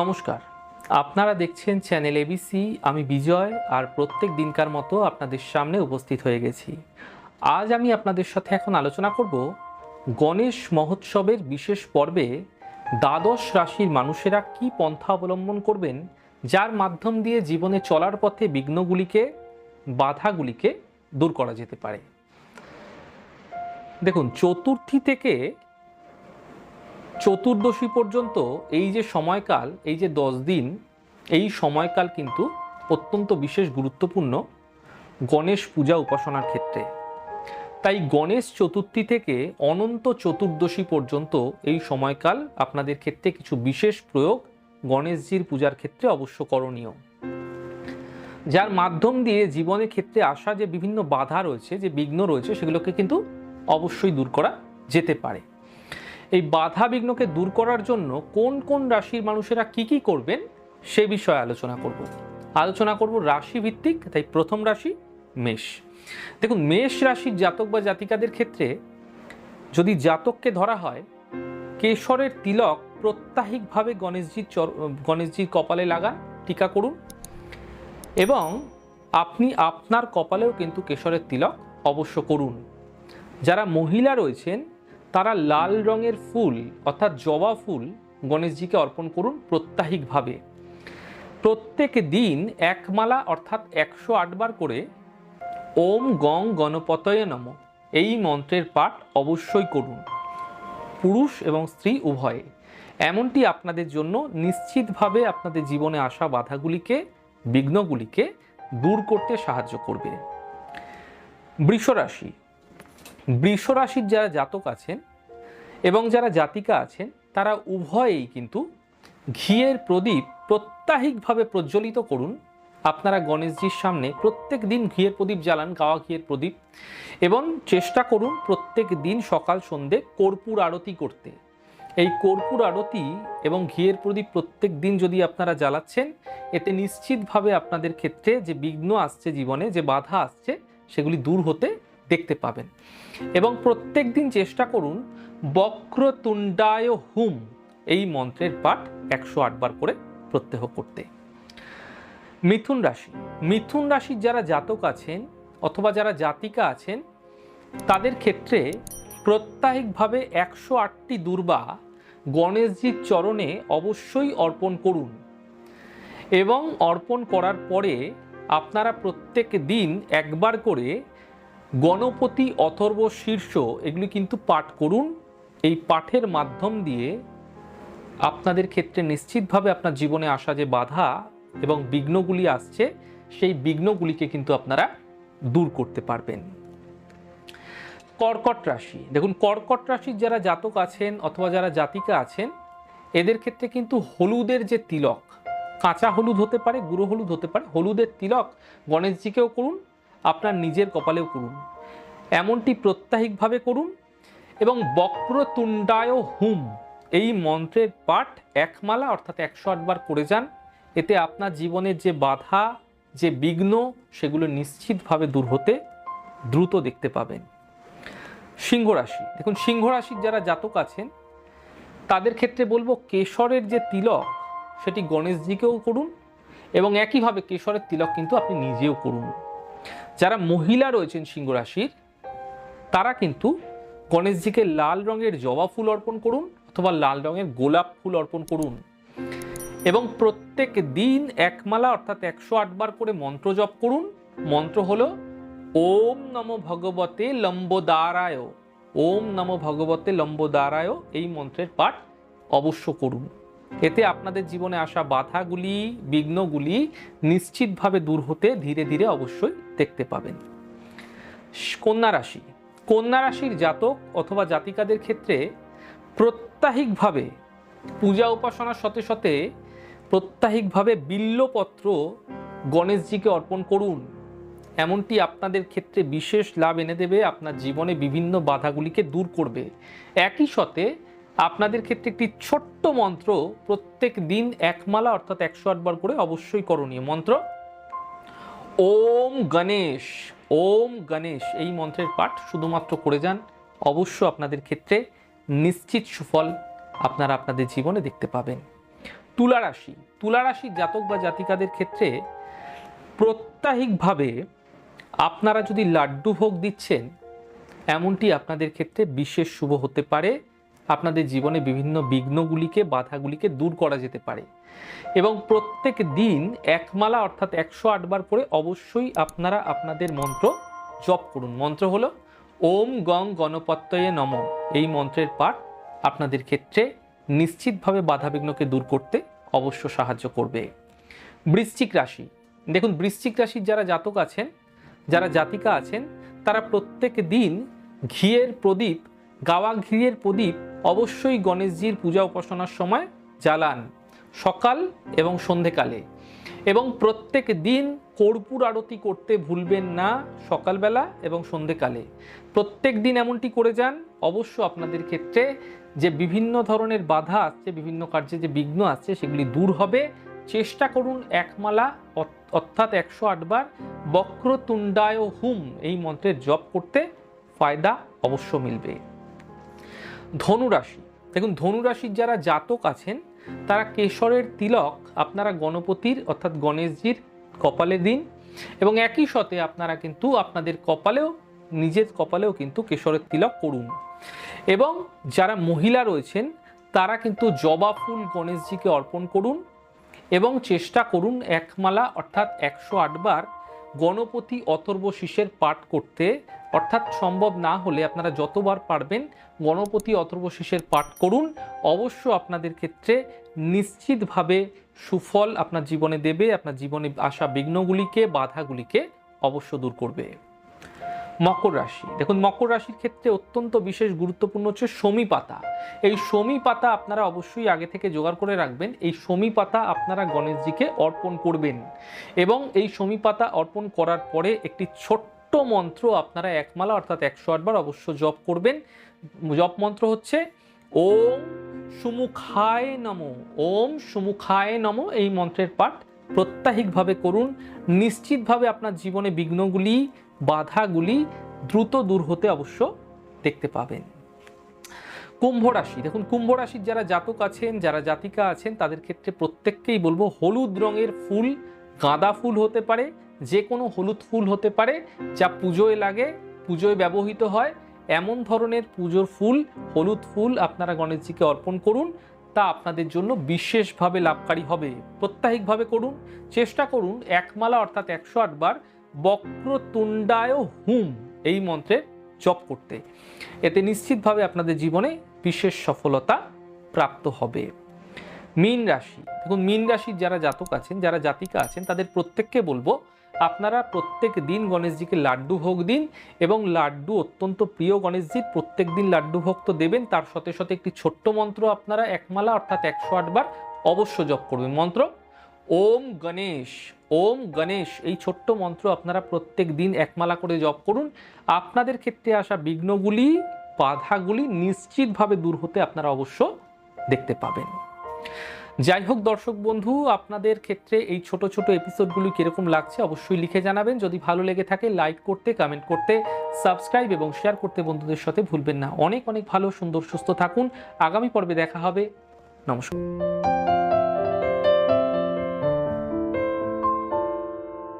নমস্কার। আপনারা দেখছেন চ্যানেল এবিসি আমি বিজয়, আর প্রত্যেক দিনকার মতো আপনাদের সামনে উপস্থিত হয়ে গেছি। আজ আমি আপনাদের সাথে এখন আলোচনা করব গণেশ মহোৎসবের বিশেষ পর্বে দ্বাদশ রাশির মানুষেরা কি পন্থা অবলম্বন করবেন, যার মাধ্যম দিয়ে জীবনে চলার পথে বিঘ্নগুলিকে, বাধাগুলিকে দূর করা যেতে পারে। দেখুন, চতুর্থী থেকে চতুর্দশী পর্যন্ত এই যে সময়কাল, এই যে দশ দিন, এই সময়কাল কিন্তু অত্যন্ত বিশেষ গুরুত্বপূর্ণ গণেশ পূজা উপাসনার ক্ষেত্রে। তাই গণেশ চতুর্থী থেকে অনন্ত চতুর্দশী পর্যন্ত এই সময়কাল আপনাদের ক্ষেত্রে কিছু বিশেষ প্রয়োগ গণেশজির পূজার ক্ষেত্রে অবশ্য করণীয়। যার মাধ্যম দিয়ে জীবনের ক্ষেত্রে আসা যে বিভিন্ন বাধা রয়েছে, যে বিঘ্ন রয়েছে, সেগুলোকে কিন্তু অবশ্যই দূর করা যেতে পারে। এই বাধা বিঘ্নকে দূর করার জন্য কোন কোন রাশির মানুষেরা কি কি করবেন সে বিষয়ে আলোচনা করব। আলোচনা করব রাশি ভিত্তিক তাই প্রথম রাশি মেষ। দেখুন, মেষ রাশির জাতক বা জাতিকাদের ক্ষেত্রে যদি জাতককে ধরা হয়, কেশরের তিলক প্রত্যাহিকভাবে গণেশজির চর, গণেশজির কপালে লাগান টিকা করুন। এবং আপনি আপনার কপালেও কিন্তু কেশরের তিলক অবশ্য করুন। যারা মহিলা রয়েছেন তারা লাল রঙের ফুল, অর্থাৎ জবা ফুল, গণেশজিকে অর্পণ করুন প্রত্যাহিকভাবে। প্রত্যেক দিন এক মালা, অর্থাৎ একশো আটবার করে, ওম গং গণপতয়ে নম এই মন্ত্রের পাঠ অবশ্যই করুন। পুরুষ এবং স্ত্রী উভয়ে, এমনটি আপনাদের জন্য নিশ্চিতভাবে আপনাদের জীবনে আসা বাধাগুলিকে, বিঘ্নগুলিকে দূর করতে সাহায্য করবে। বৃষরাশি বৃষ রাশির যারা জাতক আছেন এবং যারা জাতিকা আছেন, তারা উভয়েই কিন্তু ঘিয়ের প্রদীপ প্রত্যাহিকভাবে প্রজ্বলিত করুন। আপনারা গণেশজির সামনে প্রত্যেক দিন ঘিয়ের প্রদীপ জ্বালান, গাওয়া ঘিয়ের প্রদীপ, এবং চেষ্টা করুন প্রত্যেক দিন সকাল সন্ধে কর্পূর আরতি করতে। এই কর্পূর আরতি এবং ঘিয়ের প্রদীপ প্রত্যেক দিন যদি আপনারা জ্বালাচ্ছেন, এতে নিশ্চিতভাবে আপনাদের ক্ষেত্রে যে বিঘ্ন আসছে জীবনে, যে বাধা আসছে, সেগুলি দূর হতে দেখতে পাবেন। এবং প্রত্যেক দিন চেষ্টা করুন, বক্রতুণ্ডায় হুম এই মন্ত্রের পাঠ একশো আটবার করে প্রত্যহ করতে। মিথুন রাশি, মিথুন রাশির যারা জাতক আছেন অথবা যারা জাতিকা আছেন, তাদের ক্ষেত্রে প্রত্যাহিকভাবে একশো আটটি দুর্বা গণেশজির চরণে অবশ্যই অর্পণ করুন। এবং অর্পণ করার পরে আপনারা প্রত্যেক দিন একবার করে গণপতি অথর্ব শীর্ষ, এগুলি কিন্তু পাঠ করুন। এই পাঠের মাধ্যম দিয়ে আপনাদের ক্ষেত্রে নিশ্চিতভাবে আপনার জীবনে আসা যে বাধা এবং বিঘ্নগুলি আসছে, সেই বিঘ্নগুলিকে কিন্তু আপনারা দূর করতে পারবেন। কর্কট রাশি, দেখুন কর্কট রাশির যারা জাতক আছেন অথবা যারা জাতিকা আছেন, এদের ক্ষেত্রে কিন্তু হলুদের যে তিলক, কাঁচা হলুদ হতে পারে, গুঁড়ো হলুদ হতে পারে, হলুদের তিলক গণেশজিকেও করুন আপনার নিজের কপালেও করুন। এমনটি প্রত্যাহিকভাবে করুন এবং বক্রতুণ্ডায় হুম, এই মন্ত্রের পাঠ একমালা অর্থাৎ একশো আটবার করে যান। এতে আপনার জীবনের যে বাধা, যে বিঘ্ন, সেগুলো নিশ্চিতভাবে দূর হতে দ্রুত দেখতে পাবেন। সিংহ রাশি, দেখুন সিংহ রাশির যারা জাতক আছেন, তাদের ক্ষেত্রে বলব কেশরের যে তিলক, সেটি গণেশজিকেও করুন এবং একইভাবে কেশরের তিলক কিন্তু আপনি নিজেও করুন। যারা মহিলা রয়েছেন সিংহ রাশির, তারা কিন্তু গণেশজিকে লাল রঙের জবা ফুল অর্পণ করুন অথবা লাল রঙের গোলাপ ফুল অর্পণ করুন। এবং প্রত্যেক দিন একমালা অর্থাৎ একশো আটবার করে মন্ত্র জপ করুন। মন্ত্র হল, ওম নম ভগবতে লম্বোদারায়। ওম নম ভগবতে লম্বোদারায় এই মন্ত্রের পাঠ অবশ্য করুন। এতে আপনাদের জীবনে আসা বাধাগুলি, বিঘ্নগুলি নিশ্চিতভাবে দূর হতে ধীরে ধীরে অবশ্যই দেখতে পাবেন। কন্যা রাশি। কন্যা রাশির জাতক অথবা জাতিকাদের ক্ষেত্রে প্রত্যাহিকভাবে পূজা উপাসনার সাথে সাথে প্রত্যাহিকভাবে বিল্লপত্র গণেশজিকে অর্পণ করুন। এমনটি আপনাদের ক্ষেত্রে বিশেষ লাভ এনে দেবে, আপনার জীবনে বিভিন্ন বাধাগুলিকে দূর করবে। একই সাথে আপনাদের ক্ষেত্রে একটি ছোট্ট মন্ত্র প্রত্যেক দিন একমালা অর্থাৎ একশো আটবার করে অবশ্যই করণীয়। মন্ত্র, ওম গণেশ ওম গণেশ। এই মন্ত্রের পাঠ শুধুমাত্র করে যান, অবশ্য আপনাদের ক্ষেত্রে নিশ্চিত সুফল আপনারা আপনাদের জীবনে দেখতে পাবেন। তুলা রাশি, তুলা জাতক বা জাতিকাদের ক্ষেত্রে প্রত্যাহিকভাবে আপনারা যদি লাড্ডু ভোগ দিচ্ছেন, এমনটি আপনাদের ক্ষেত্রে বিশেষ শুভ হতে পারে। আপনাদের জীবনে বিভিন্ন বিঘ্নগুলিকে, বাধাগুলিকে দূর করা যেতে পারে। এবং প্রত্যেক দিন একমালা অর্থাৎ একশো আটবার করে অবশ্যই আপনারা আপনাদের মন্ত্র জপ করুন। মন্ত্র হলো, ওম গং গণপত্যয়ে নম। এই মন্ত্রের পাঠ আপনাদের ক্ষেত্রে নিশ্চিতভাবে বাধাবিঘ্নকে দূর করতে অবশ্য সাহায্য করবে। বৃশ্চিক রাশি। দেখুন, বৃশ্চিক রাশির যারা জাতক আছেন, যারা জাতিকা আছেন, তারা প্রত্যেক দিন ঘিয়ের প্রদীপ, গাওয়া ঘিয়ের প্রদীপ অবশ্যই গণেশজির পূজা উপাসনার সময় জ্বালান, সকাল এবং সন্ধেকালে। এবং প্রত্যেক দিন কর্পূর আরতি করতে ভুলবেন না সকালবেলা এবং সন্ধেকালে। প্রত্যেক দিন এমনটি করে যান, অবশ্য আপনাদের ক্ষেত্রে যে বিভিন্ন ধরনের বাধা আসছে বিভিন্ন কার্যে যে বিঘ্ন আসছে সেগুলি দূর হবে। চেষ্টা করুন একমালা অর্থাৎ একশো আটবার বক্রতুণ্ডায় হুম এই মন্ত্রের জপ করতে। ফায়দা অবশ্য মিলবে। ধনুরাশি। দেখুন, ধনুরাশির যারা জাতক আছেন, তারা কেশরের তিলক আপনারা গণপতির অর্থাৎ গণেশজির কপালে দিন এবং একই সাথে আপনারা কিন্তু আপনাদের কপালেও, নিজের কপালেও কিন্তু কেশরের তিলক করুন। এবং যারা মহিলা রয়েছেন, তারা কিন্তু জবা ফুল গণেশজিকে অর্পণ করুন এবং চেষ্টা করুন একমালা অর্থাৎ একশো আটবার গণপতি অথর্ব শীষের পাঠ করতে, অর্থাৎ সম্ভব না হলে আপনারা যতবার পারবেন গণপতি অথর্ব শীষের পাঠ করুন। অবশ্য আপনাদের ক্ষেত্রে নিশ্চিতভাবে সুফল আপনার জীবনে দেবে, আপনার জীবনে আসা বিঘ্নগুলিকে, বাধাগুলিকে অবশ্য দূর করবে। মকর রাশি। দেখুন, মকর রাশির ক্ষেত্রে অত্যন্ত বিশেষ গুরুত্বপূর্ণ হচ্ছে শমী পাতা। এই শমী পাতা আপনারা অবশ্যই আগে থেকে জোগাড় করে রাখবেন। এই শমী পাতা আপনারা গণেশজিকে অর্পণ করবেন। এবং এই শমী পাতা অর্পণ করার পরে একটি ছোট্ট মন্ত্র আপনারা একমালা অর্থাৎ একশো আটবার অবশ্য জপ করবেন। জপ মন্ত্র হচ্ছে, ওম সুমুখায় নম। ওম সুমুখায় নম, এই মন্ত্রের পাঠ প্রত্যাহিকভাবে করুন। নিশ্চিতভাবে আপনার জীবনে বিঘ্নগুলি বাধাগুলি দ্রুত দূর হতে অবশ্য দেখতে পাবেন। কুম্ভ রাশি, দেখুন কুম্ভ রাশির যারা জাতক আছেন, যারা জাতিকা আছেন, তাদের ক্ষেত্রে প্রত্যেককেই বলব হলুদ রঙের ফুল, গাঁদা ফুল হতে পারে যে কোনো হলুদ ফুল হতে পারে, যা পুজোয় লাগে, পুজোয় ব্যবহৃত হয়। এমন ধরনের পুজোর ফুল, হলুদ ফুল আপনারা গণেশজিকে অর্পণ করুন, তা আপনাদের জন্য বিশেষভাবে লাভকারী হবে। প্রত্যাহিকভাবে করুন, চেষ্টা করুন, একমালা অর্থাৎ একশো আটবার বক্রতুণ্ডায় হুম এই মন্ত্রের জপ করতে। এতে নিশ্চিতভাবে আপনাদের জীবনে বিশেষ সফলতা প্রাপ্ত হবে। মীন রাশি, দেখুন মীন রাশির যারা জাতক আছেন, যারা জাতিকা আছেন, তাদের প্রত্যেককে বলব, আপনারা প্রত্যেক দিন গণেশজিকে লাড্ডু ভোগ দিন এবং লাড্ডু অত্যন্ত প্রিয় গণেশজির প্রত্যেক দিন লাড্ডু ভোগ তো দেবেন, তার সাথে সাথে একটি ছোট্ট মন্ত্র আপনারা একমালা অর্থাৎ একশো আটবার অবশ্য জপ করবেন। মন্ত্র, ওম গণেশ ওম গণেশ, এই ছোট্ট মন্ত্র আপনারা প্রত্যেক দিন একমালা করে জপ করুন। আপনাদের ক্ষেত্রে আসা বিঘ্নগুলি, বাধাগুলি নিশ্চিতভাবে দূর হতে আপনারা অবশ্য দেখতে পাবেন। যাই হোক দর্শক বন্ধু, আপনাদের ক্ষেত্রে এই ছোট ছোট এপিসোডগুলি কীরকম লাগছে অবশ্যই লিখে জানাবেন। যদি ভালো লেগে থাকে লাইক করতে কমেন্ট করতে সাবস্ক্রাইব এবং শেয়ার করতে বন্ধুদের সাথে ভুলবেন না। অনেক অনেক ভালো, সুন্দর, সুস্থ থাকুন। আগামী পর্বে দেখা হবে। নমস্কার।